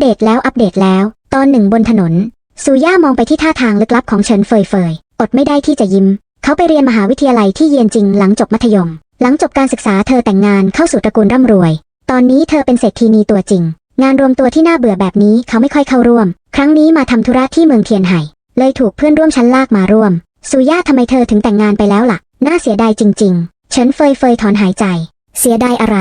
เดตแล้วอัปเดตแล้ว ตอนหนึ่งบนถนน ซูย่ามองไปที่ท่าทางลึกลับของเฉินเฟยเฟยอดไม่ได้ที่จะยิ้ม เขาไปเรียนมหาวิทยาลัยที่เยียนจิงหลังจบมัธยม หลังจบการศึกษาเธอแต่งงานเข้าสู่ตระกูลร่ำรวย ตอนนี้เธอเป็นเศรษฐีนีตัวจริง งานรวมตัวที่น่าเบื่อแบบนี้เขาไม่ค่อยเข้าร่วม ครั้งนี้มาทำธุระที่เมืองเทียนไห่ เลยถูกเพื่อนร่วมชั้นลากมาร่วม ซูย่าทำไมเธอถึงแต่งงานไปแล้วล่ะ น่าเสียดายจริง ๆ เฉินเฟยเฟยถอนหายใจ เสียดายอะไร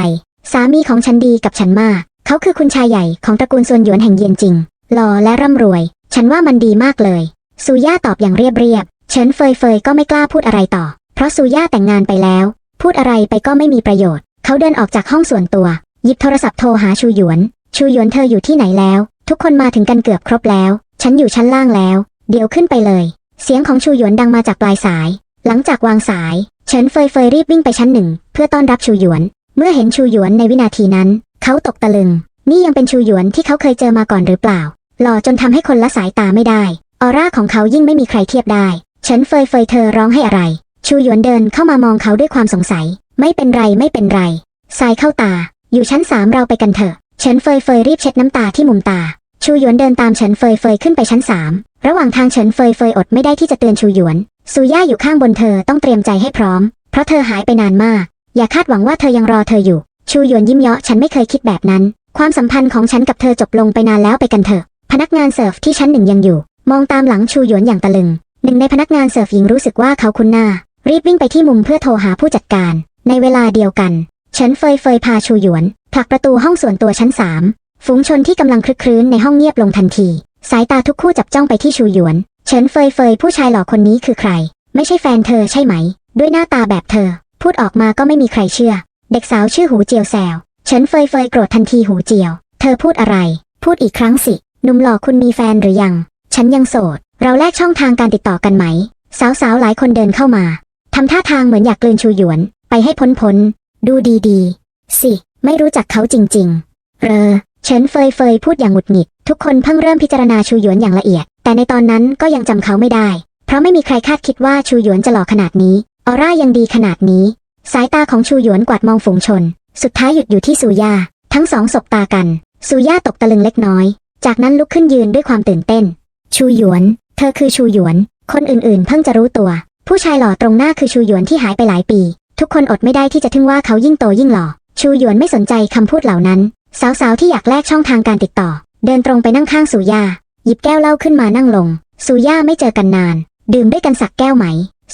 สามีของฉันดีกับฉันมาก เขาคือคุณชายใหญ่ของตระกูลซวนหยวนแห่งเยียนจิง หล่อและร่ำรวย ฉันว่ามันดีมากเลย ซูย่าตอบอย่างเรียบเรียบเฉินเฟยเฟยก็ไม่กล้าพูดอะไรต่อ เพราะซูย่าแต่งงานไปแล้ว พูดอะไรไปก็ไม่มีประโยชน์ เขาเดินออกจากห้องส่วนตัว หยิบโทรศัพท์โทรหาชูหยวน ชูหยวนเธออยู่ที่ไหนแล้ว ทุกคนมาถึงกันเกือบครบแล้ว ฉันอยู่ชั้นล่างแล้ว เดี๋ยวขึ้นไปเลย เสียงของชูหยวนดังมาจากปลายสาย หลังจากวางสาย เฉินเฟยเฟยรีบวิ่งไปชั้นหนึ่งเพื่อต้อนรับชูหยวน เมื่อเห็นชูหยวนในวินาทีนั้น เขาตกตะลึง นี่ยังเป็นชูหยวนที่เขาเคยเจอมาก่อนหรือเปล่า หล่อจนทำให้คนละสายตาไม่ได้ ออร่าของเขายิ่งไม่มีใครเทียบได้เฉินเฟยเฟยเธอร้องให้อะไร ชูหยวนเดินเข้ามามองเขาด้วยความสงสัย ไม่เป็นไรไม่เป็นไร สายเข้าตา อยู่ชั้นสามเราไปกันเถอะเฉินเฟยเฟยรีบเช็ดน้ำตาที่มุมตา ชูหยวนเดินตามเฉินเฟยเฟยขึ้นไปชั้นสามระหว่างทางเฉินเฟยเฟยอดไม่ได้ที่จะเตือนชูหยวน ซูย่าอยู่ข้างบนเธอต้องเตรียมใจให้พร้อม เพราะเธอหายไปนานมาก อย่าคาดหวังว่าเธอยังรอเธออยู่ ชูหยวนยิ้มเยาะฉันไม่เคยคิดแบบนั้น ความสัมพันธ์ของฉันกับเธอจบลงไปนานแล้วไปกันเถอะ พนักงานเสิร์ฟที่ชั้นหนึ่งยังอยู่ มองตามหลังชูหยวนอย่างตะลึง หนึ่งในพนักงานเสิร์ฟหญิงรู้สึกว่าเขาคุ้นหน้า รีบวิ่งไปที่มุมเพื่อโทรหาผู้จัดการ ในเวลาเดียวกันเฉินเฟยเฟยพาชูหยวนผลักประตูห้องส่วนตัวชั้นสามฝูงชนที่กำลังคลึกครื้นในห้องเงียบลงทันที สายตาทุกคู่จับจ้องไปที่ชูหยวนเฉินเฟยเฟยผู้ชายหล่อคนนี้คือใคร ไม่ใช่แฟนเธอใช่ไหม ด้วยหน้าตาแบบเธอ พูดออกมาก็ไม่มีใครเชื่อ เด็กสาวชื่อหูเจียวแซวเฉินเฟยเฟยโกรธทันทีหูเจียว เธอพูดอะไร พูดอีกครั้งสิ หนุ่มหล่อคุณมีแฟนหรือยัง ฉันยังโสด เราแลกช่องทางการติดต่อกันไหม สาวๆหลายคนเดินเข้ามา ทำท่าทางเหมือนอยากกลืนชูหยวน ไปให้พ้นพ้น ดูดีๆ สิ ไม่รู้จักเขาจริง ๆ เรอ เฉินเฟยเฟยพูดอย่างหงุดหงิด ทุกคนเพิ่งเริ่มพิจารณาชูหยวนอย่างละเอียด แต่ในตอนนั้นก็ยังจำเขาไม่ได้ เพราะไม่มีใครคาดคิดว่าชูหยวนจะหล่อขนาดนี้ ออร่ายังดีขนาดนี้ สายตาของชูหยวนกวาดมองฝูงชน สุดท้ายหยุดอยู่ที่ซูย่า ทั้งสองสบตากัน ซูย่าตกตะลึงเล็กน้อย จากนั้นลุกขึ้นยืนด้วยความตื่นเต้น ชูหยวน เธอคือชูหยวน คนอื่นๆ เพิ่งจะรู้ตัว ผู้ชายหล่อตรงหน้าคือชูหยวนที่หายไปหลายปี ทุกคนอดไม่ได้ที่จะทึ่งว่าเขายิ่งโตยิ่งหล่อ ชูหยวนไม่สนใจคำพูดเหล่านั้น สาวๆ ที่อยากแลกช่องทางการติดต่อ เดินตรงไปนั่งข้างซูย่า หยิบแก้วเหล้าขึ้นมานั่งลง ซูย่าไม่เจอกันนาน ดื่มด้วยกันสักแก้วไหม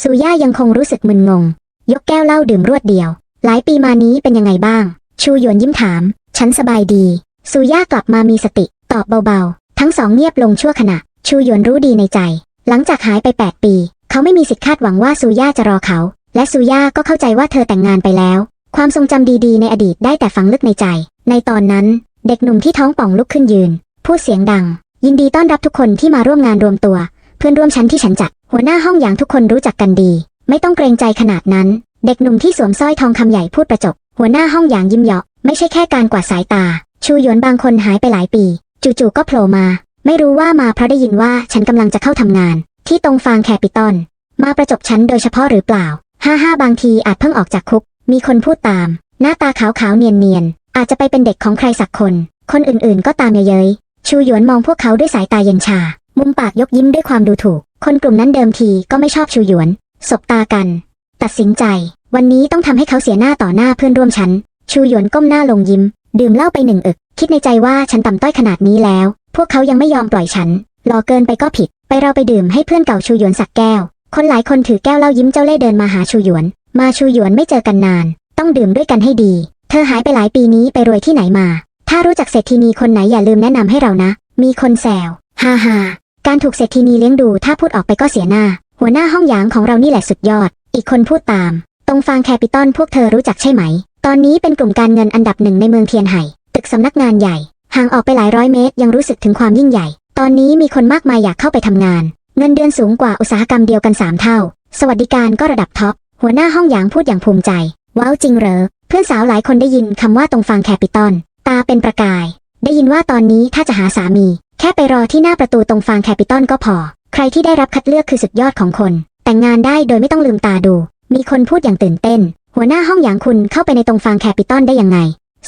ซูย่ายังคงรู้สึกมึนงง ยกแก้วเหล้าดื่มรวดเดียว หลายปีมานี้เป็นยังไงบ้าง ชูหยวนยิ้มถาม ฉันสบายดี ซูย่ากลับมามีสติ ตอบเบาๆ ทั้งสองเงียบลงชั่วขณะ ชูหยวนรู้ดีในใจ หลังจากหายไป 8 ปี เขาไม่มีสิทธิ์คาดหวังว่าซูย่าจะรอเขา และซูย่าก็เข้าใจว่าเธอแต่งงานไปแล้ว ความทรงจำดีๆ ในอดีตได้แต่ฝังลึกในใจ ในตอนนั้น เด็กหนุ่มที่ท้องป่องลุกขึ้นยืน พูดเสียงดัง ยินดีต้อนรับทุกคนที่มาร่วมงานรวมตัว เพื่อนร่วมชั้นที่ฉันจัด หัวหน้าห้องอย่างทุกคนรู้จักกันดี ไม่ต้องเกรงใจขนาดนั้น เด็กหนุ่มที่สวมสร้อยทองคำใหญ่พูดประจบ หัวหน้าห้องอย่างยิ้มเยาะ ไม่ใช่แค่การกวาดสายตา ชูหยวนบางคนหายไปหลายปี จู่ๆก็โผล่มา ไม่รู้ว่ามาเพราะได้ยินว่าฉันกำลังจะเข้าทำงาน ที่ตรงฟางแคปิตอลมาประจบฉันโดยเฉพาะหรือเปล่า ห้าห้าบางทีอาจเพิ่งออกจากคุก มีคนพูดตาม หน้าตาขาวๆเนียนๆ อาจจะไปเป็นเด็กของใครสักคน คนอื่นๆ ก็ตามเย้ยชูหยวนมองพวกเขาด้วยสายตาเย็นชา มุมปากยกยิ้มด้วยความดูถูก คนกลุ่มนั้นเดิมทีก็ไม่ชอบชูหยวน สบตากัน ตัดสินใจ วันนี้ต้องทำให้เขาเสียหน้าต่อหน้าเพื่อนร่วมชั้น ชูหยวนก้มหน้าลงยิ้ม ดื่มเหล้าไปหนึ่งอึก คิดในใจว่าฉันต่ำต้อยขนาดนี้แล้ว พวกเขายังไม่ยอมปล่อยฉัน รอเกินไปก็ผิด ไปเราไปดื่มให้เพื่อนเก่าชูหยวนสักแก้ว คนหลายคนถือแก้วเหล้ายิ้มเจ้าเล่เดินมาหาชูหยวน มาชูหยวนไม่เจอกันนาน ต้องดื่มด้วยกันให้ดี เธอหายไปหลายปีนี้ไปรวยที่ไหนมา ถ้ารู้จักเศรษฐีนีคนไหนอย่าลืมแนะนำให้เรานะ มีคนแซวฮ่าฮ่าการถูกเศรษฐีนีเลี้ยงดูถ้าพูดออกไปก็เสียหน้า หัวหน้าห้องหยางของเรานี่แหละสุดยอด อีกคนพูดตาม ตรงฟางแคปิตอลพวกเธอรู้จักใช่ไหม ตอนนี้เป็นกลุ่มการเงินอันดับหนึ่งในเมืองเทียนไห่ ตึกสำนักงานใหญ่ ห่างออกไปหลายร้อยเมตรยังรู้สึกถึงความยิ่งใหญ่ ตอนนี้มีคนมากมายอยากเข้าไปทำงาน เงินเดือนสูงกว่าอุตสาหกรรมเดียวกันสามเท่า สวัสดิการก็ระดับท็อป หัวหน้าห้องหยางพูดอย่างภูมิใจ ว้าวจริงเหรอ เพื่อนสาวหลายคนได้ยินคำว่าตรงฟังแคปิตอลตาเป็นประกาย ได้ยินว่าตอนนี้ถ้าจะหาสามี แค่ไปรอที่หน้าประตูตรงฟังแคปิตอลก็พอ ใครที่ได้รับคัดเลือกคือสุดยอดของคน แต่งงานได้โดยไม่ต้องลืมตาดู มีคนพูดอย่างตื่นเต้น หัวหน้าห้องหยางคุณเข้าไปในตรงฟางแคปิตอลได้ยังไง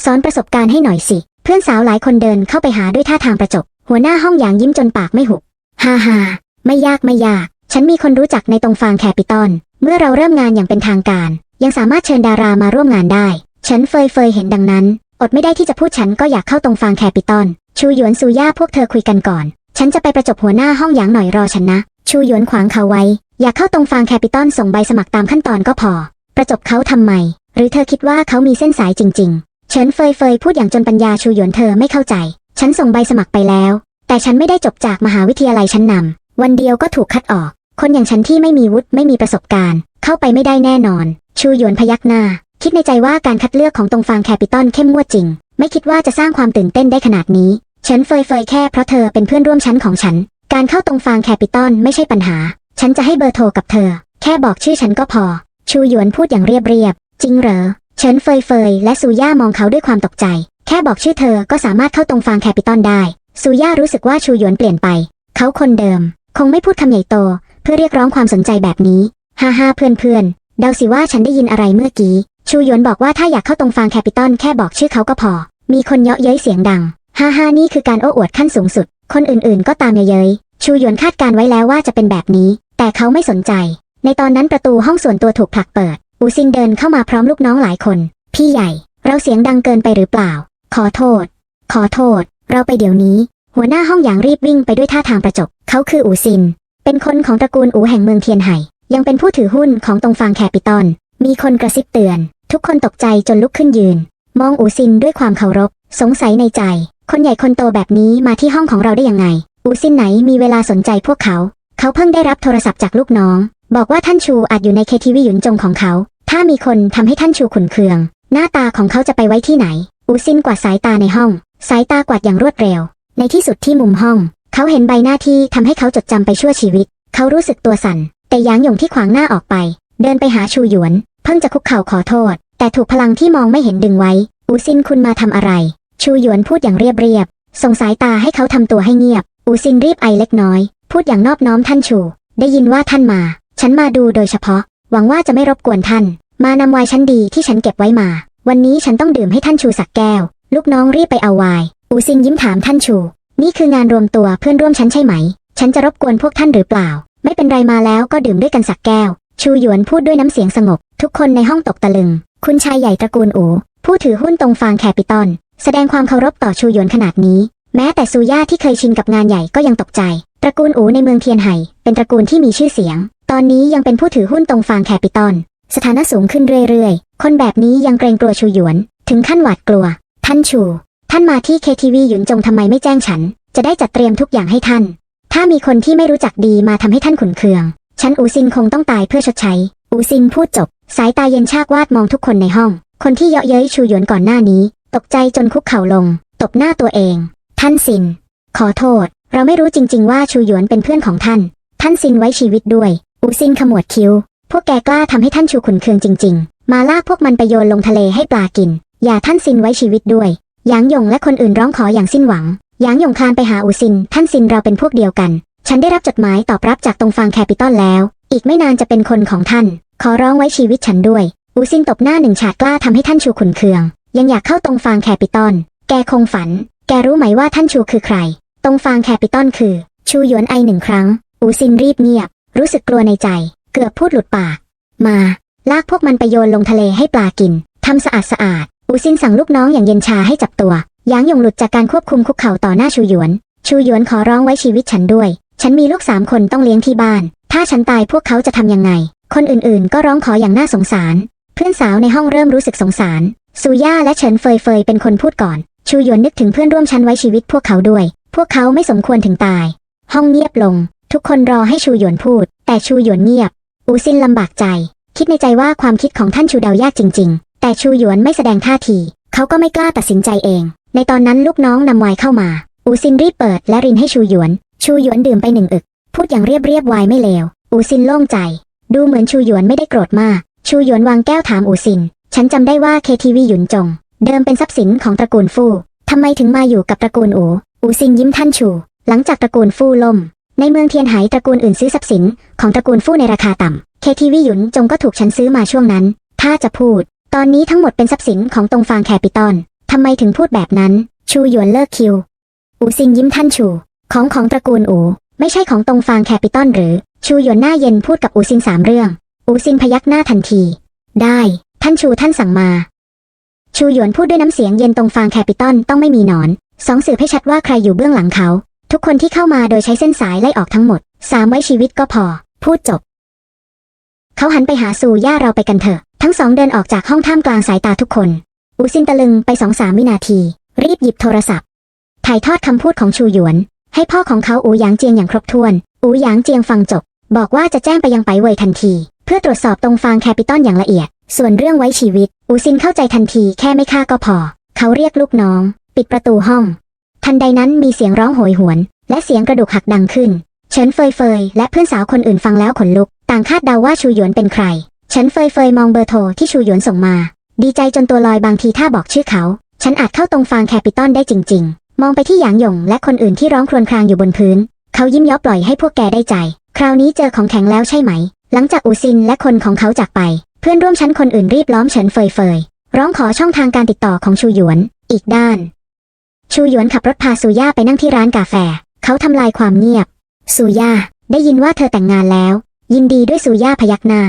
สอนประสบการณ์ให้หน่อยสิ เพื่อนสาวหลายคนเดินเข้าไปหาด้วยท่าทางประจบ หัวหน้าห้องหยางยิ้มจนปากไม่หุบฮ่าฮ่าไม่ยากไม่ยาก ฉันมีคนรู้จักในตรงฟางแคปิตอลเมื่อเราเริ่มงานอย่างเป็นทางการ ยังสามารถเชิญดารามาร่วมงานได้ ฉันเฟยเฟยเห็นดังนั้น อดไม่ได้ที่จะพูดฉันก็อยากเข้าตรงฟางแคปิตอลชูหยวนซูย่าพวกเธอคุยกันก่อน ฉันจะไปประจบหัวหน้าห้องหยางหน่อยรอฉันนะ ชูหยวนขวางเขาไว้ อยากเข้าตรงฟางแคปิตอลส่งใบสมัครตามขั้นตอนก็พอ ประจบเขาทำไม หรือเธอคิดว่าเขามีเส้นสายจริง ๆ เฉินเฟยเฟยพูดอย่างจนปัญญาชูหยวนเธอไม่เข้าใจ ฉันส่งใบสมัครไปแล้ว แต่ฉันไม่ได้จบจากมหาวิทยาลัยชั้นนำวันเดียวก็ถูกคัดออก คนอย่างฉันที่ไม่มีวุฒิไม่มีประสบการณ์ เข้าไปไม่ได้แน่นอน ชูหยวนพยักหน้า คิดในใจว่าการคัดเลือกของตรงฟางแคปิตอลเข้มงวดจริง ไม่คิดว่าจะสร้างความตื่นเต้นได้ขนาดนี้ ฉินเฟยเฟยแค่เพราะเธอเป็นเพื่อนร่วมชั้นของฉัน การเข้าตรงฟางแคปิตอลไม่ใช่ปัญหา ฉันจะให้เบอร์โทรกับเธอ แค่บอกชื่อฉันก็พอ ชูหยวนพูดอย่างเรียบเรียบ จริงเหรอ เฉินเฟยเฟยและซูย่ามองเขาด้วยความตกใจ แค่บอกชื่อเธอก็สามารถเข้าตรงฟางแคปิตอลได้ ซูย่ารู้สึกว่าชูหยวนเปลี่ยนไป เขาคนเดิม คงไม่พูดคำใหญ่โต เพื่อเรียกร้องความสนใจแบบนี้ ฮ่าฮ่าเพื่อนเพื่อนเดาสิว่าฉันได้ยินอะไรเมื่อกี้ ชูหยวนบอกว่าถ้าอยากเข้าตรงฟางแคปิตอลแค่บอกชื่อเขาก็พอ มีคนเยาะเย้ยเสียงดัง ฮ่าฮ่านี่คือการโอ้อวดขั้นสูงสุด คนอื่นๆ ก็ตามเย้ยชูหยวนคาดการไว้แล้วว่าจะเป็นแบบนี้ แต่เขาไม่สนใจ ในตอนนั้นประตูห้องส่วนตัวถูกผลักเปิด อูซินเดินเข้ามาพร้อมลูกน้องหลายคน พี่ใหญ่ เราเสียงดังเกินไปหรือเปล่า ขอโทษ ขอโทษ เราไปเดี๋ยวนี้ หัวหน้าห้องหยางรีบวิ่งไปด้วยท่าทางประจบ เขาคืออูซิน เป็นคนของตระกูลอูแห่งเมืองเทียนไห่ ยังเป็นผู้ถือหุ้นของตรงฟางแคปิตอลมีคนกระซิบเตือน ทุกคนตกใจจนลุกขึ้นยืน มองอูซินด้วยความเคารพ สงสัยในใจ คนใหญ่คนโตแบบนี้มาที่ห้องของเราได้ยังไง อูซินไหนมีเวลาสนใจพวกเขา เขาเพิ่งได้รับโทรศัพท์จากลูกน้อง บอกว่าท่านชูอาจอยู่ในเคทีวีหยุนจงของเขา ถ้ามีคนทำให้ท่านชูขุนเคือง หน้าตาของเขาจะไปไว้ที่ไหน อูซินกวาดสายตาในห้อง สายตากวาดอย่างรวดเร็ว ในที่สุดที่มุมห้อง เขาเห็นใบหน้าที่ทำให้เขาจดจำไปชั่วชีวิต เขารู้สึกตัวสั่น แต่ยางหยงที่ขวางหน้าออกไป เดินไปหาชูหยวน เพิ่งจะคุกเข่าขอโทษ แต่ถูกพลังที่มองไม่เห็นดึงไว้ อูซินคุณมาทำอะไร ชูหยวนพูดอย่างเรียบเรียบ ส่งสายตาให้เขาทำตัวให้เงียบ อูซินรีบไอเล็กน้อย พูดอย่างนอบน้อมท่านชู ได้ยินว่าท่านมา ฉันมาดูโดยเฉพาะ หวังว่าจะไม่รบกวนท่าน มานำไวน์ชั้นดีที่ฉันเก็บไว้มา วันนี้ฉันต้องดื่มให้ท่านชูสักแก้ว ลูกน้องรีบไปเอาไวน์อูซินยิ้มถามท่านชู นี่คืองานรวมตัวเพื่อนร่วมชั้นใช่ไหม ฉันจะรบกวนพวกท่านหรือเปล่า ไม่เป็นไรมาแล้วก็ดื่มด้วยกันสักแก้ว ชูหยวนพูดด้วยน้ำเสียงสงบ ทุกคนในห้องตกตะลึง คุณชายใหญ่ตระกูลอู ผู้ถือหุ้นตรงฟางแคปิตอลแสดงความเคารพต่อชูหยวนขนาดนี้ แม้แต่ซูย่าที่เคยชินกับงานใหญ่ก็ยังตกใจ ตระกูลอูในเมืองเทียนไห่ เป็นตระกูลที่มีชื่อเสียง ตอนนี้ยังเป็นผู้ถือหุ้นตรงฟางแคปิตอลสถานะสูงขึ้นเรื่อยๆ คนแบบนี้ยังเกรงกลัวชูหยวน ถึงขั้นหวาดกลัว ท่านชู ท่านมาที่เคทีวีหยุนจงทำไมไม่แจ้งฉัน จะได้จัดเตรียมทุกอย่างให้ท่าน ถ้ามีคนที่ไม่รู้จักดีมาทำให้ท่านขุนเคือง ฉันอูซินคงต้องตายเพื่อชดใช้ อูซินพูดจบ สายตาเย็นชากวาดมองทุกคนในห้อง คนที่เยาะเย้ยชูหยวนก่อนหน้านี้ ตกใจจนคุกเข่าลง ตบหน้าตัวเอง ท่านซิน ขอโทษ เราไม่รู้จริง ๆ ว่าชูหยวนเป็นเพื่อนของท่าน ท่านซินไว้ชีวิตด้วย อูซินขมวดคิ้ว พวกแกกล้าทำให้ท่านชูขุนเคืองจริง ๆ มาลากพวกมันไปโยนลงทะเลให้ปลากิน อย่าท่านซินไว้ชีวิตด้วย หยางหยงและคนอื่นร้องขออย่างสิ้นหวัง หยางหยงคลานไปหาอูซิน ท่านซินเราเป็นพวกเดียวกัน ฉันได้รับจดหมายตอบรับจากตรงฟางแคปิตอลแล้ว อีกไม่นานจะเป็นคนของท่าน ขอร้องไว้ชีวิตฉันด้วย อูซินตบหน้าหนึ่งฉาดกล้าทำให้ท่านชูขุนเคือง ยังอยากเข้าตรงฟางแคปิตอลแกคงฝัน แกรู้ไหมว่าท่านชูคือใคร ตรงฟางแคปิตอลคือ ชูหยวนไอหนึ่งครั้ง อูซินรีบเงียบ รู้สึกกลัวในใจ เกือบพูดหลุดปาก มา ลากพวกมันไปโยนลงทะเลให้ปลากินทำสะอาดสะอาด อูซินสั่งลูกน้องอย่างเย็นชาให้จับตัวยางหยงหลุดจากการควบคุมคุกเข่าต่อหน้าชูหยวน ชูหยวนขอร้องไว้ชีวิตฉันด้วย ฉันมีลูกสามคนต้องเลี้ยงที่บ้าน ถ้าฉันตายพวกเขาจะทำยังไง คนอื่นๆ ก็ร้องขออย่างน่าสงสาร เพื่อนสาวในห้องเริ่มรู้สึกสงสาร ซูย่าและเฉินเฟยเฟยเป็นคนพูดก่อน ชูหยวนนึกถึงเพื่อนร่วมชั้นไว้ชีวิตพวกเขาด้วย พวกเขาไม่สมควรถึงตาย ห้องเงียบลง ทุกคนรอให้ชูหยวนพูด แต่ชูหยวนเงียบ อูซินลำบากใจ คิดในใจว่าความคิดของท่านชูเดายากจริง ๆ แต่ชูหยวนไม่แสดงท่าที เขาก็ไม่กล้าตัดสินใจเอง ในตอนนั้นลูกน้องนำไวน์เข้ามา อูซินรีบเปิดและรินให้ชูหยวน ชูหยวนดื่มไปหนึ่งอึก พูดอย่างเรียบเรียบไวน์ไม่เลว อูซินโล่งใจ ดูเหมือนชูหยวนไม่ได้โกรธมาก ชูหยวนวางแก้วถามอูซิน ฉันจำได้ว่าเคทีวีหยุนจง เดิมเป็นทรัพย์สินของตระกูลฟู่ทำไมถึงมาอยู่กับตระกูลอู อูซินยิ้มท่านชู หลังจากตระกูลฟู่ล่ม ในเมืองเทียนไหตระกูลอื่นซื้อทรัพย์สินของตระกูลฟู่ในราคาต่ำ เคทีวีหยุนจงก็ถูกฉันซื้อมาช่วงนั้น ถ้าจะพูด ตอนนี้ทั้งหมดเป็นทรัพย์สินของตรงฟางแคปิตอลทำไมถึงพูดแบบนั้น ชูหยวนเลิกคิว อูซิงยิ้มท่านชู ของของตระกูลอู ไม่ใช่ของตรงฟางแคปิตอลหรือ ชูหยวนหน้าเย็นพูดกับอูซิงสามเรื่อง อูซิงพยักหน้าทันที ได้ ท่านชูท่านสั่งมา ชูหยวนพูดด้วยน้ำเสียงเย็นตรงฟางแคปิตอลต้องไม่มีหนอน สองสืบให้ชัดว่าใครอยู่เบื้องหลังเขา ทุกคนที่เข้ามาโดยใช้เส้นสายไล่ออกทั้งหมด สามไว้ชีวิตก็พอ พูดจบ เขาหันไปหาซูย่าเราไปกันเถอะ ทั้งสองเดินออกจากห้องท่ามกลางสายตาทุกคน อูซินตะลึงไปสองสามวินาที รีบหยิบโทรศัพท์ ถ่ายทอดคำพูดของชูหยวน ให้พ่อของเขาอูหยางเจียงอย่างครบถ้วน อูหยางเจียงฟังจบ บอกว่าจะแจ้งไปยังไปเว่ยทันที เพื่อตรวจสอบตรงฟางแคปิตอลอย่างละเอียด ส่วนเรื่องไว้ชีวิต อูซินเข้าใจทันทีแค่ไม่ฆ่าก็พอ เขาเรียกลูกน้อง ปิดประตูห้อง ทันใดนั้นมีเสียงร้องโหยหวน และเสียงกระดูกหักดังขึ้น เฉินเฟยเฟยและเพื่อนสาวคนอื่นฟังแล้วขนลุก ต่างคาดเดาว่าชูหยวนเป็นใคร เฉินเฟยเฟยมองเบอร์โทรที่ชูหยวนส่งมา ดีใจจนตัวลอยบางทีถ้าบอกชื่อเขา ฉันอาจเข้าตรงฟางแคปิตอลได้จริง ๆ มองไปที่หยางหยงและคนอื่นที่ร้องครวญครางอยู่บนพื้น เขายิ้มย้อปล่อยให้พวกแกได้ใจ คราวนี้เจอของแข็งแล้วใช่ไหม หลังจากอูซินและคนของเขาจากไป เพื่อนร่วมชั้นคนอื่นรีบล้อมเฉินเฟยเฟยร้องขอช่องทางการติดต่อของชูหยวน อีกด้าน ชูหยวนขับรถพาซูย่าไปนั่งที่ร้านกาแฟ เขาทำลายความเงียบซูย่าได้ยินว่าเธอแต่งงานแล้ว ยินดีด้วยซูย่าพยักหน้า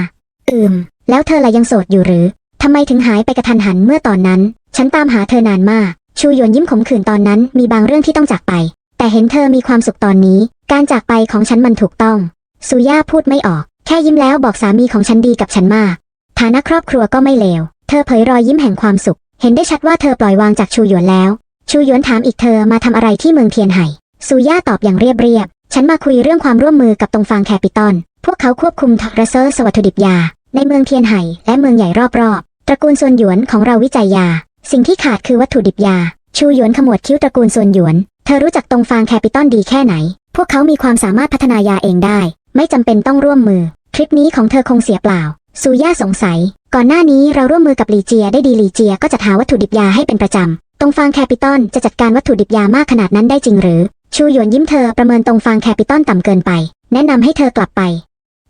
อืม แล้วเธอละยังโสดอยู่หรือทำไมถึงหายไปกระทันหันเมื่อตอนนั้น ฉันตามหาเธอนานมาก ชูหยวนยิ้มขมขื่นตอนนั้นมีบางเรื่องที่ต้องจากไป แต่เห็นเธอมีความสุขตอนนี้ การจากไปของฉันมันถูกต้องซูย่าพูดไม่ออก แค่ยิ้มแล้วบอกสามีของฉันดีกับฉันมาก ฐานะครอบครัวก็ไม่เลว เธอเผยรอยยิ้มแห่งความสุข เห็นได้ชัดว่าเธอปล่อยวางจากชูหยวนแล้ว ชูหยวนถามอีกเธอมาทำอะไรที่เมืองเทียนไห่ซูย่าตอบอย่างเรียบเรียบ ฉันมาคุยเรื่องความร่วมมือกับตรงฟางแคปิตอลพวกเขาควบคุมทอร์เซอร์สวัตถุดิบยา ในเมืองเทียนไห่และเมืองใหญ่รอบๆ ตระกูลส่วนหยวนของเราวิจัยยา สิ่งที่ขาดคือวัตถุดิบยา ชูหยวนขมวดคิ้วตระกูลส่วนหยวน เธอรู้จักตรงฟางแคปิตอลดีแค่ไหน พวกเขามีความสามารถพัฒนายาเองได้ ไม่จำเป็นต้องร่วมมือ ทริปนี้ของเธอคงเสียเปล่า ซูย่าสงสัย ก่อนหน้านี้เราร่วมมือกับลีเจียได้ดีลีเจียก็จะหาวัตถุดิบยาให้เป็นประจำ ตรงฟางแคปิตอลจะจัดการวัตถุดิบยามากขนาดนั้นได้จริงหรือ ชูหยวนยิ้มเธอประเมินตรงฟางแคปิตอลต่ำเกินไป แนะนำให้เธอกลับไป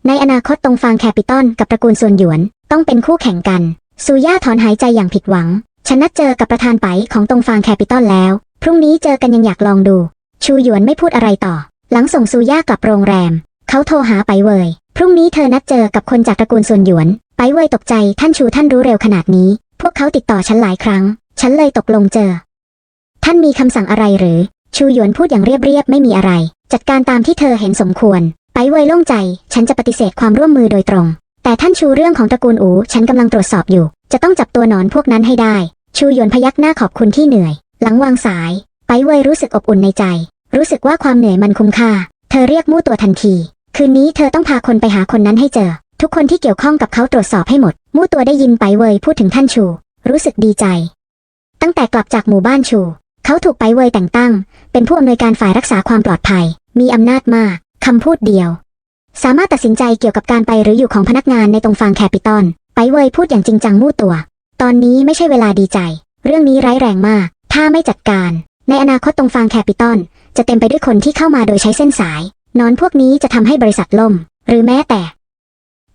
ในอนาคตตรงฟางแคปิตอลกับตระกูลส่วนหยวนต้องเป็นคู่แข่งกัน ซูย่าถอนหายใจอย่างผิดหวัง ฉันนัดเจอกับประธานไปของตรงฟางแคปิตอลแล้ว พรุ่งนี้เจอกันยังอยากลองดู ชูหยวนไม่พูดอะไรต่อ หลังส่งซูย่ากลับโรงแรม เขาโทรหาไปเวย พรุ่งนี้เธอนัดเจอกับคนจากตระกูลส่วนหยวน ไปเวยตกใจท่านชูท่านรู้เร็วขนาดนี้ พวกเขาติดต่อฉันหลายครั้ง ฉันเลยตกลงเจอ ท่านมีคำสั่งอะไรหรือ ชูหยวนพูดอย่างเรียบๆไม่มีอะไร จัดการตามที่เธอเห็นสมควร ไปเวยโล่งใจ ฉันจะปฏิเสธความร่วมมือโดยตรง แต่ท่านชูเรื่องของตระกูลอูฉันกำลังตรวจสอบอยู่ จะต้องจับตัวหนอนพวกนั้นให้ได้ ชูหยวนพยักหน้าขอบคุณที่เหนื่อย หลังวางสาย ไปเวยรู้สึกอบอุ่นในใจ รู้สึกว่าความเหนื่อยมันคุ้มค่า เธอเรียกมู่ตัวทันที คืนนี้เธอต้องพาคนไปหาคนนั้นให้เจอ ทุกคนที่เกี่ยวข้องกับเขาตรวจสอบให้หมด มู่ตัวได้ยินไปเวยพูดถึงท่านชู รู้สึกดีใจ ตั้งแต่กลับจากหมู่บ้านชู เขาถูกไปเวยแต่งตั้ง เป็นผู้อำนวยการฝ่ายรักษาความปลอดภัย มีอำนาจมากคำพูดเดียว สามารถตัดสินใจเกี่ยวกับการไปหรืออยู่ของพนักงานในตรงฟางแคปิตอลไปเวยพูดอย่างจริงจังมู่ตัว ตอนนี้ไม่ใช่เวลาดีใจ เรื่องนี้ร้ายแรงมาก ถ้าไม่จัดการ ในอนาคตตรงฟางแคปิตอลจะเต็มไปด้วยคนที่เข้ามาโดยใช้เส้นสาย นอนพวกนี้จะทำให้บริษัทล่ม หรือแม้แต่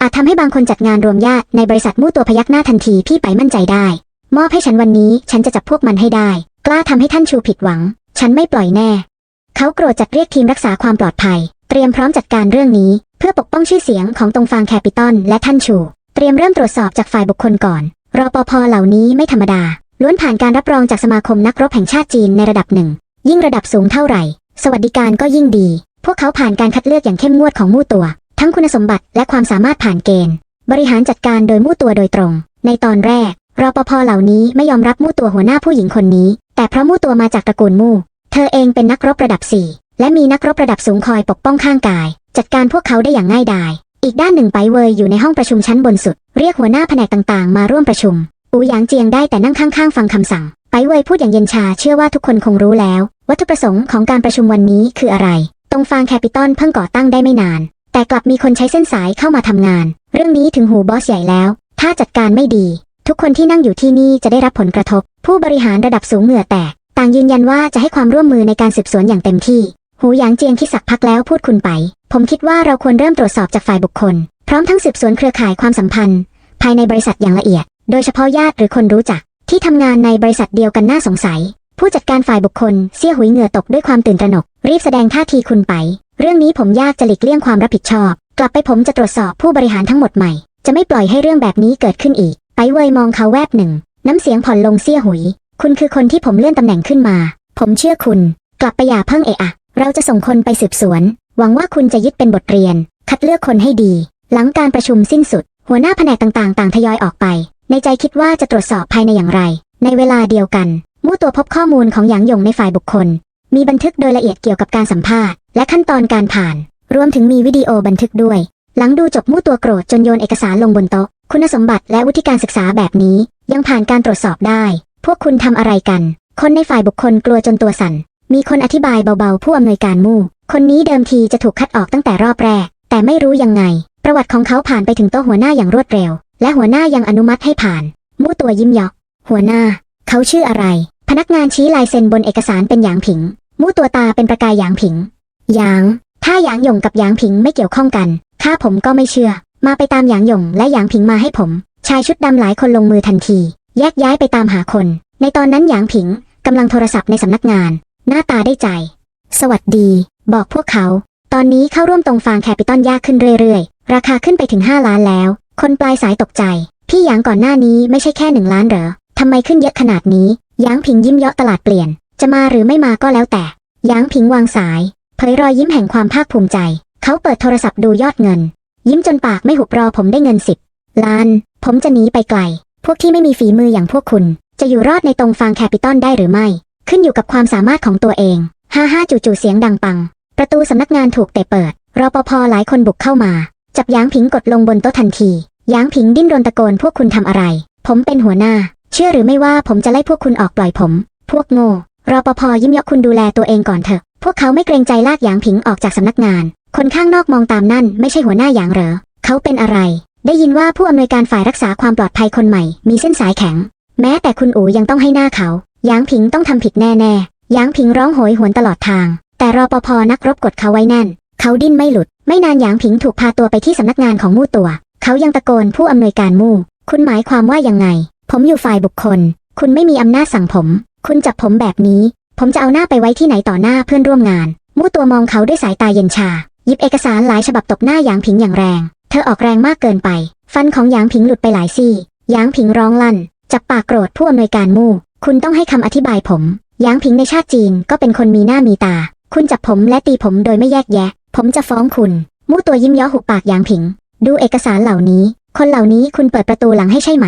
อาจทำให้บางคนจัดงานรวมญาติในบริษัทมู่ตัวพยักหน้าทันทีพี่ไปมั่นใจได้ มอบให้ฉันวันนี้ฉันจะจับพวกมันให้ได้ กล้าทำให้ท่านชูผิดหวัง ฉันไม่ปล่อยแน่ เขาโกรธจัดเรียกทีมรักษาความปลอดภัย เตรียมพร้อมจัดการเรื่องนี้ เพื่อปกป้องชื่อเสียงของตรงฟางแคปิตอลและท่านชู เตรียมเริ่มตรวจสอบจากฝ่ายบุคคลก่อนรอปภเหล่านี้ไม่ธรรมดาล้วนผ่านการรับรองจากสมาคมนักรบแห่งชาติจีนในระดับหนึ่ง ยิ่งระดับสูงเท่าไหร่ สวัสดิการก็ยิ่งดี พวกเขาผ่านการคัดเลือกอย่างเข้มงวดของมู่ตัว ทั้งคุณสมบัติและความสามารถผ่านเกณฑ์ บริหารจัดการโดยมู่ตัวโดยตรง ในตอนแรกรปภเหล่านี้ไม่ยอมรับมู่ตัวหัวหน้าผู้หญิงคนนี้ แต่เพราะมู่ตัวมาจากตระกูลมู่ เธอเองเป็นนักรบระดับ4และมีนักรบระดับสูงคอยปกป้องข้างกาย จัดการพวกเขาได้อย่างง่ายดาย อีกด้านหนึ่งไปเวยอยู่ในห้องประชุมชั้นบนสุด เรียกหัวหน้าแผนกต่างๆ มาร่วมประชุม อูหยางเจียงได้แต่นั่งข้างๆ ฟังคำสั่ง ไปเวยพูดอย่างเย็นชาเชื่อว่าทุกคนคงรู้แล้ว วัตถุประสงค์ของการประชุมวันนี้คืออะไร ตรงฟางแคปิตอลเพิ่งก่อตั้งได้ไม่นาน แต่กลับมีคนใช้เส้นสายเข้ามาทำงาน เรื่องนี้ถึงหูบอสใหญ่แล้ว ถ้าจัดการไม่ดี ทุกคนที่นั่งอยู่ที่นี่จะได้รับผลกระทบ ผู้บริหารระดับสูงเหงื่อแตก ต่างยืนยันว่าจะให้ความร่วมมือในการสืบสวนอย่างเต็มที่ หูหยางเจียงคิดสักพักแล้วพูดคุณไป ผมคิดว่าเราควรเริ่มตรวจสอบจากฝ่ายบุคคล พร้อมทั้งสืบสวนเครือข่ายความสัมพันธ์ ภายในบริษัทอย่างละเอียด โดยเฉพาะญาติหรือคนรู้จักที่ทำงานในบริษัทเดียวกันน่าสงสัย ผู้จัดการฝ่ายบุคคลเสี่ยหุยเหงื่อตกด้วยความตื่นตระหนก รีบแสดงท่าทีคุณไป เรื่องนี้ผมยากจะหลีกเลี่ยงความรับผิดชอบ กลับไปผมจะตรวจสอบผู้บริหารทั้งหมดใหม่ จะไม่ปล่อยให้เรื่องแบบนี้เกิดขึ้นอีก ไปเวยมองเขาแวบหนึ่ง น้ำเสียงผ่อนลงเสี่ยหุย คุณคือคนที่ผมเลื่อนตำแหน่งขึ้นมา ผมเชื่อคุณ กลับไปอย่าเพิ่งเอะอะ เราจะส่งคนไปสืบสวน หวังว่าคุณจะยึดเป็นบทเรียน คัดเลือกคนให้ดี หลังการประชุมสิ้นสุด หัวหน้าแผนกต่างๆ ต่างทยอยออกไป ในใจคิดว่าจะตรวจสอบภายในอย่างไร ในเวลาเดียวกัน มู่ตัวพบข้อมูลของหยางหยงในฝ่ายบุคคล มีบันทึกโดยละเอียดเกี่ยวกับการสัมภาษณ์และขั้นตอนการผ่าน รวมถึงมีวิดีโอบันทึกด้วย หลังดูจบมู่ตัวโกรธจนโยนเอกสารลงบนโต๊ะ คุณสมบัติและวุฒิการศึกษาแบบนี้ ยังผ่านการตรวจสอบได้ พวกคุณทำอะไรกัน คนในฝ่ายบุคคลกลัวจนตัวสั่น มีคนอธิบายเบาๆ ผู้อำนวยการมู่ คนนี้เดิมทีจะถูกคัดออกตั้งแต่รอบแรก แต่ไม่รู้ยังไง ประวัติของเขาผ่านไปถึงโต๊ะหัวหน้าอย่างรวดเร็ว และหัวหน้ายังอนุมัติให้ผ่าน มู่ตัวยิ้มยอกหัวหน้า เขาชื่ออะไร พนักงานชี้ลายเซ็นบนเอกสารเป็นหยางผิง มู่ตัวตาเป็นประกายหยางผิง หยาง ถ้าหยางหยงกับหยางผิงไม่เกี่ยวข้องกัน ข้าผมก็ไม่เชื่อ มาไปตามหยางหยงและหยางผิงมาให้ผม ชายชุดดำหลายคนลงมือทันที แยกย้ายไปตามหาคน ในตอนนั้นหยางผิงกำลังโทรศัพท์ในสำนักงาน หน้าตาได้ใจ สวัสดี บอกพวกเขา ตอนนี้เข้าร่วมตรงฟางแคปิตอลยากขึ้นเรื่อยๆ ราคาขึ้นไปถึง 5 ล้านแล้ว คนปลายสายตกใจ พี่หยางก่อนหน้านี้ไม่ใช่แค่หนึ่งล้านเหรอทำไมขึ้นเยอะขนาดนี้ ยางผิงยิ้มเยาะตลาดเปลี่ยน จะมาหรือไม่มาก็แล้วแต่หยางผิงวางสาย เผยรอยยิ้มแห่งความภาคภูมิใจ เขาเปิดโทรศัพท์ดูยอดเงิน ยิ้มจนปากไม่หุบรอผมได้เงินสิบล้าน ผมจะหนีไปไกล พวกที่ไม่มีฝีมืออย่างพวกคุณ จะอยู่รอดในตรงฟางแคปิตอลได้หรือไม่ ขึ้นอยู่กับความสามารถของตัวเองฮ่าฮ่าจู่ๆเสียงดังปัง ประตูสำนักงานถูกเตะเปิดรปภหลายคนบุกเข้ามา จับยางผิงกดลงบนโต๊ะทันทียางผิงดิ้นรนตะโกนพวกคุณทำอะไร ผมเป็นหัวหน้า เชื่อหรือไม่ว่าผมจะไล่พวกคุณออกปล่อยผม พวกโง่รอปภยิ้มเยาะคุณดูแลตัวเองก่อนเถอะ พวกเขาไม่เกรงใจลากหยางผิงออกจากสำนักงาน คนข้างนอกมองตามนั่นไม่ใช่หัวหน้าหยางเหรอ เขาเป็นอะไร ได้ยินว่าผู้อำนวยการฝ่ายรักษาความปลอดภัยคนใหม่ มีเส้นสายแข็ง แม้แต่คุณอูยังต้องให้หน้าเขา หยางผิงต้องทำผิดแน่ๆ หยางผิงร้องโหยหวนตลอดทาง แต่รอปภนักรบกดเขาไว้แน่น เขาดิ้นไม่หลุด ไม่นานหยางผิงถูกพาตัวไปที่สำนักงานของมู่ตัว เขายังตะโกนผู้อำนวยการมู่ คุณหมายความว่ายังไง ผมอยู่ฝ่ายบุคคล คุณไม่มีอำนาจสั่งผม คุณจับผมแบบนี้ ผมจะเอาหน้าไปไว้ที่ไหนต่อหน้าเพื่อนร่วมงาน มู่ตัวมองเขาด้วยสายตาเย็นชา หยิบเอกสารหลายฉบับตบหน้าหยางผิงอย่างแรง เธอออกแรงมากเกินไป ฟันของหยางผิงหลุดไปหลายซี่ หยางผิงร้องลั่น จับปากโกรธผู้อำนวยการมู่ คุณต้องให้คำอธิบายผม หยางผิงในชาติจีนก็เป็นคนมีหน้ามีตา คุณจับผมและตีผมโดยไม่แยกแยะ ผมจะฟ้องคุณ มู่ตัวยิ้มย้อหุบปากหยางผิง ดูเอกสารเหล่านี้ คนเหล่านี้คุณเปิดประตูหลังให้ใช่ไหม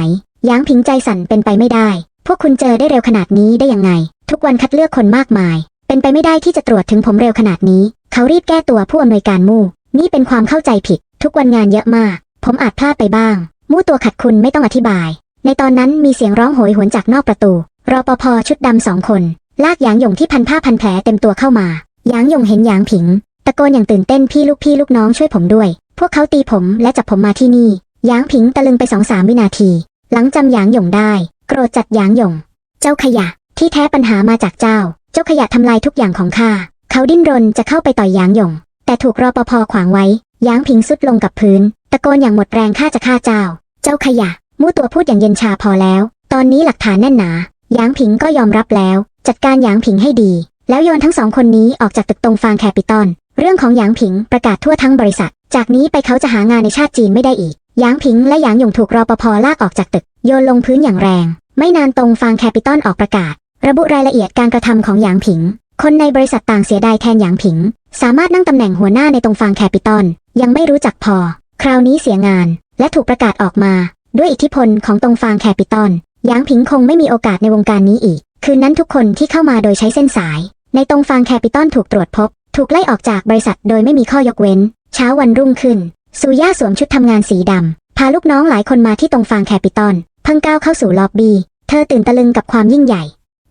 ยางผิงใจสั่นเป็นไปไม่ได้ พวกคุณเจอได้เร็วขนาดนี้ได้ยังไง ทุกวันคัดเลือกคนมากมาย เป็นไปไม่ได้ที่จะตรวจถึงผมเร็วขนาดนี้ เขารีบแก้ตัวผู้อำนวยการมู่ นี่เป็นความเข้าใจผิด ทุกวันงานเยอะมาก ผมอาจพลาดไปบ้าง มู่ตัวขัดคุณไม่ต้องอธิบาย ในตอนนั้นมีเสียงร้องโหยหวนจากนอกประตู รอปภชุดดำสองคน ลากหยางหยงที่พันผ้าพันแผลเต็มตัวเข้ามาหยางหยงเห็นหยางผิง ตะโกนอย่างตื่นเต้นพี่ลูกพี่ลูกน้องช่วยผมด้วย พวกเขาตีผมและจับผมมาที่นี่หยางผิงตะลึงไปสองสามวินาที หลังจำหยางหยงได้ โกรธจัดหยางหยง เจ้าขยะ ที่แท้ปัญหามาจากเจ้า เจ้าขยะทำลายทุกอย่างของข้า เขาดิ้นรนจะเข้าไปต่อยหยางหยง แต่ถูกรปภขวางไว้หยางผิงสุดลงกับพื้น ตะโกนอย่างหมดแรงข้าจะฆ่าเจ้า เจ้าขยะ มู่ตัวพูดอย่างเย็นชาพอแล้ว ตอนนี้หลักฐานแน่นหนาหยางผิงก็ยอมรับแล้ว จัดการหยางผิงให้ดี แล้วโยนทั้งสองคนนี้ออกจากตึกตรงฟางแคปิตอลเรื่องของหยางผิงประกาศทั่วทั้งบริษัท จากนี้ไปเขาจะหางานในชาติจีนไม่ได้อีก หยางผิงและหยางหยงถูกรปภลากออกจากตึก โยนลงพื้นอย่างแรง ไม่นานตรงฟางแคปิตอลออกประกาศ ระบุรายละเอียดการกระทำของหยางผิง คนในบริษัทต่างเสียดายแทนหยางผิง สามารถนั่งตำแหน่งหัวหน้าในตรงฟางแคปิตอลยังไม่รู้จักพอ คราวนี้เสียงาน และถูกประกาศออกมา ด้วยอิทธิพลของตรงฟางแคปิตอลหยางผิงคงไม่มีโอกาสในวงการนี้อีก คืนนั้นทุกคนที่เข้ามาโดยใช้เส้นสาย ในตรงฟางแคปิตอลถูกตรวจพบ ถูกไล่ออกจากบริษัทโดยไม่มีข้อยกเว้น เช้าวันรุ่งขึ้น ซูย่าสวมชุดทำงานสีดำพาลูกน้องหลายคนมาที่ตรงฟางแคปิตอลเพิ่งก้าวเข้าสู่ล็อบบี้เธอตื่นตะลึงกับความยิ่งใหญ่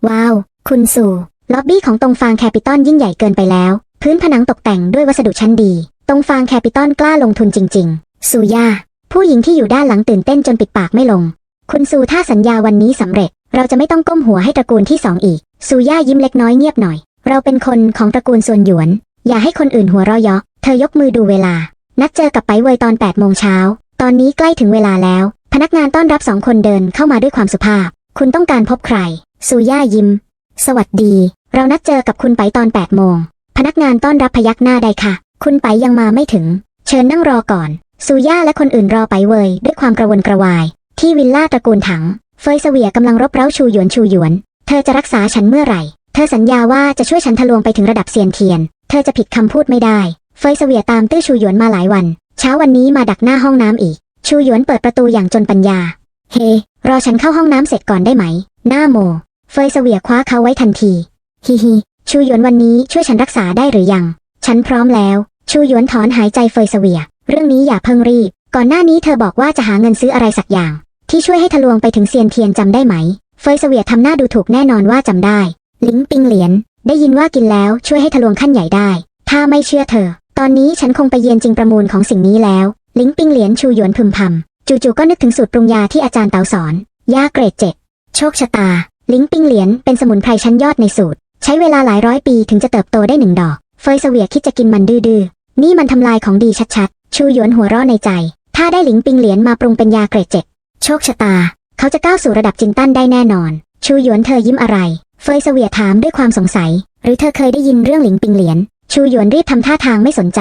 ว้าว คุณซูล็อบบี้ของตรงฟางแคปิตอลยิ่งใหญ่เกินไปแล้ว พื้นผนังตกแต่งด้วยวัสดุชั้นดี ตรงฟางแคปิตอลกล้าลงทุนจริง ๆ ซูย่าผู้หญิงที่อยู่ด้านหลังตื่นเต้นจนปิดปากไม่ลง คุณซูถ้าสัญญาวันนี้สำเร็จ เราจะไม่ต้องก้มหัวให้ตระกูลที่สองอีก ซูย่ายิ้มเล็กน้อยเงียบหน่อย เราเป็นคนของตระกูลส่วนหยวน อย่าให้คนอื่นหัวเราะยาะเธอยกมือดูเวลา นัดเจอกับไปเวยตอน8โมงเช้า ตอนนี้ใกล้ถึงเวลาแล้ว พนักงานต้อนรับสองคนเดินเข้ามาด้วยความสุภาพ คุณต้องการพบใคร ซูย่ายิ้ม สวัสดี เรานัดเจอกับคุณไปตอน8โมง พนักงานต้อนรับพยักหน้าได้ค่ะ คุณไปยังมาไม่ถึง เชิญนั่งรอก่อน ซูย่าและคนอื่นรอไปเวยด้วยความกระวนกระวาย ที่วิลล่าตระกูลถัง เฟยเสวียกำลังรบเร้าชูหยวนชูหยวน เธอจะรักษาฉันเมื่อไหร่ เธอสัญญาว่าจะช่วยฉันทะลวงไปถึงระดับเซียนเทียน เธอจะผิดคำพูดไม่ได้ เฟยเสวียตามตื้อชูหยวนมาหลายวัน เช้าวันนี้มาดักหน้าห้องน้ำอีก ชูหยวนเปิดประตูอย่างจนปัญญา เฮรอฉันเข้าห้องน้ำเสร็จก่อนได้ไหม หน้าโม เฟยเสวียคว้าเขาไว้ทันที ฮิฮิ ชูหยวนวันนี้ช่วยฉันรักษาได้หรือยัง ฉันพร้อมแล้ว ชูหยวนถอนหายใจเฟยเสวีย เรื่องนี้อย่าเพิ่งรีบ ก่อนหน้านี้เธอบอกว่าจะหาเงินซื้ออะไรสักอย่าง ที่ช่วยให้ทะลวงไปถึงเซียนเทียนจำได้ไหม เฟยเสวียทำหน้าดูถูกแน่นอนว่าจำได้ ลิงปิงเหลียน ได้ยินว่ากินแล้วช่วยให้ทะลวงขั้นใหญ่ได้ ถ้าไม่เชื่อเธอ ตอนนี้ฉันคงไปเยียนจริงประมูลของสิ่งนี้แล้ว ลิงปิงเหลียนชูหยวนพึมพำจู่ๆก็นึกถึงสูตรปรุงยาที่อาจารย์เตาสอน ยาเกรดเจ็ดโชคชะตา ลิงปิงเหลียนเป็นสมุนไพรชั้นยอดในสูตร ใช้เวลาหลายร้อยปีถึงจะเติบโตได้หนึ่งดอก เฟยเสวียคิดจะกินมันดื้อๆนี่มันทำลายของดีชัดๆ ชูหยวนหัวเราะในใจ ถ้าได้ลิงปิงเหลียนมาปรุงเป็นยาเกรดเจ็ดโชคชะตา เขาจะก้าวสู่ระดับจินตันได้แน่นอน ชูหยวนเธอยิ้มอะไร เฟยเสวียถามด้วยความสงสัย หรือเธอเคยได้ยินเรื่องหลิงปิงเหลียน ชูหยวนรีบทำท่าทางไม่สนใจ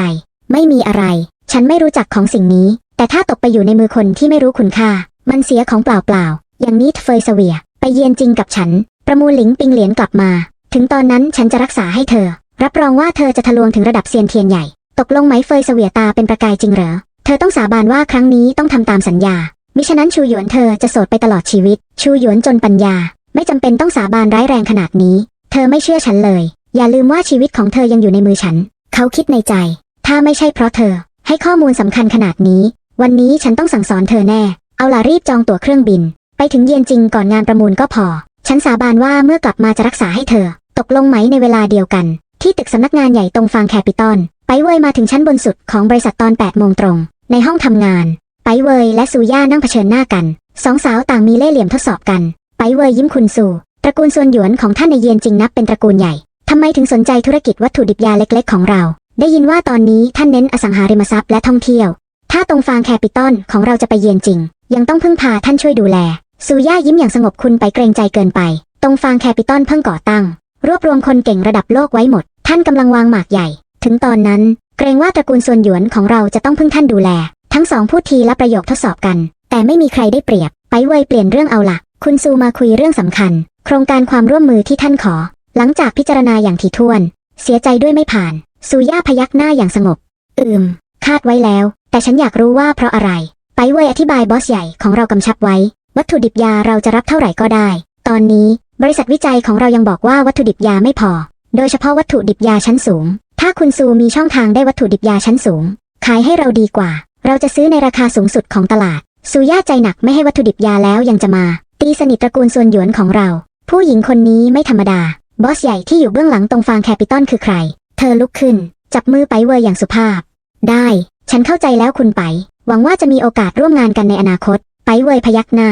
ไม่มีอะไร ฉันไม่รู้จักของสิ่งนี้ แต่ถ้าตกไปอยู่ในมือคนที่ไม่รู้คุณค่า มันเสียของเปล่าๆ อย่างนี้เฟยเสวีย ไปเยียนจริงกับฉัน ประมูลหลิงปิงเหลียนกลับมา ถึงตอนนั้นฉันจะรักษาให้เธอ รับรองว่าเธอจะทะลวงถึงระดับเซียนเทียนใหญ่ ตกลงไหมเฟยเสวียตาเป็นประกายจริงเหรอ เธอต้องสาบานว่าครั้งนี้ต้องทำตามสัญญา มิฉะนั้นชูหยวนเธอจะโสดไปตลอดชีวิต ชูหยวนจนปัญญา ไม่จำเป็นต้องสาบานร้ายแรงขนาดนี้ เธอไม่เชื่อฉันเลย อย่าลืมว่าชีวิตของเธอยังอยู่ในมือฉัน เขาคิดในใจ ถ้าไม่ใช่เพราะเธอ ให้ข้อมูลสำคัญขนาดนี้ วันนี้ฉันต้องสั่งสอนเธอแน่ เอาล่ะรีบจองตั๋วเครื่องบิน ไปถึงเยียนจริงก่อนงานประมูลก็พอ ฉันสาบานว่าเมื่อกลับมาจะรักษาให้เธอ ตกลงไหมในเวลาเดียวกัน ที่ตึกสำนักงานใหญ่ตรงฟางแคปิตอลไปเวยมาถึงชั้นบนสุดของบริษัทตอน8โมงตรง ในห้องทำงาน ไปเวยและซูย่านั่งเผชิญหน้ากัน สองสาวต่างมีเล่ห์เหลี่ยมทดสอบกัน ไปเวยยิ้มคุณซู ตระกูลส่วนหยวนของท่านในเยียนจริงนับเป็นตระกูลใหญ่ ทำไมถึงสนใจธุรกิจวัตถุดิบยาเล็กๆ ของเรา ได้ยินว่าตอนนี้ท่านเน้นอสังหาริมทรัพย์และท่องเที่ยว ถ้าตรงฟางแคปิตอลของเราจะไปเยียนจริง ยังต้องพึ่งพาท่านช่วยดูแล ซูย่ายิ้มอย่างสงบคุณไปเกรงใจเกินไป ตรงฟางแคปิตอลเพิ่งก่อตั้ง รวบรวมคนเก่งระดับโลกไว้หมด ท่านกำลังวางหมากใหญ่ ถึงตอนนั้น เกรงว่าตระกูลส่วนหยวนของเราจะต้องพึ่งท่านดูแล ทั้งสองพูดทีละประโยคทดสอบกัน แต่ไม่มีใครได้เปรียบ ไปเวยเปลี่ยนเรื่องเอาละคุณซูมาคุยเรื่องสำคัญ โครงการความร่วมมือที่ท่านขอ หลังจากพิจารณาอย่างถี่ถ้วน เสียใจด้วยไม่ผ่าน ซูย่าพยักหน้าอย่างสงบ อืม คาดไว้แล้ว แต่ฉันอยากรู้ว่าเพราะอะไร ไปเวยอธิบายบอสใหญ่ของเรากำชับไว้ วัตถุดิบยาเราจะรับเท่าไหร่ก็ได้ ตอนนี้ บริษัทวิจัยของเรายังบอกว่าวัตถุดิบยาไม่พอ โดยเฉพาะวัตถุดิบยาชั้นสูง ถ้าคุณซูมีช่องทางได้วัตถุดิบยาชั้นสูง ขายให้เราดีกว่า เราจะซื้อในราคาสูงสุดของตลาด ซูย่าใจหนักไม่ให้วัตถุดิบยาแล้วยังจะมา ตีสนิทตระกูลส่วนหยวนของเรา ผู้หญิงคนนี้ไม่ธรรมดา บอสใหญ่ที่อยู่เบื้องหลังตรงฟางแคปิตอลคือใคร เธอลุกขึ้น จับมือไปเวยอย่างสุภาพ ได้ ฉันเข้าใจแล้วคุณไป หวังว่าจะมีโอกาสร่วมงานกันในอนาคต ไปเวยพยักหน้า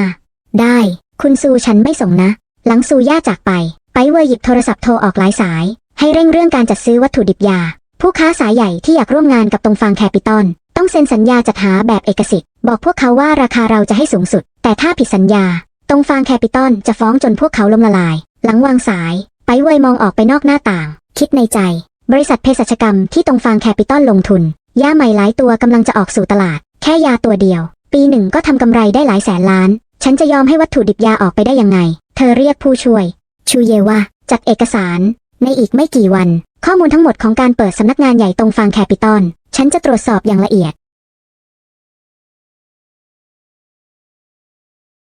ได้ คุณซูฉันไม่ส่งนะ หลังซูย่าจากไป ไปเวยหยิบโทรศัพท์โทรออกหลายสาย ให้เร่งเรื่องการจัดซื้อวัตถุดิบยา ผู้ค้าสายใหญ่ที่อยากร่วมงานกับตรงฟางแคปิตอลต้องเซ็นสัญญาจัดหาแบบเอกสิทธิ์ บอกพวกเขาว่าราคาเราจะให้สูงสุด แต่ถ้าผิดสัญญา ตรงฟางแคปิตอลจะฟ้องจนพวกเขาล้มละลาย หลังวางสาย ไปเวยมองออกไปนอกหน้าต่าง คิดในใจ บริษัทเภสัชกรรมที่ตรงฟางแคปิตอลลงทุนยาใหม่หลายตัวกำลังจะออกสู่ตลาด แค่ยาตัวเดียว ปีหนึ่งก็ทำกำไรได้หลายแสนล้าน ฉันจะยอมให้วัตถุดิบยาออกไปได้ยังไง เธอเรียกผู้ช่วย ชูเยวะจัดเอกสาร ในอีกไม่กี่วัน ข้อมูลทั้งหมดของการเปิดสำนักงานใหญ่ตรงฟางแคปิตอลฉันจะตรวจสอบอย่างละเอียด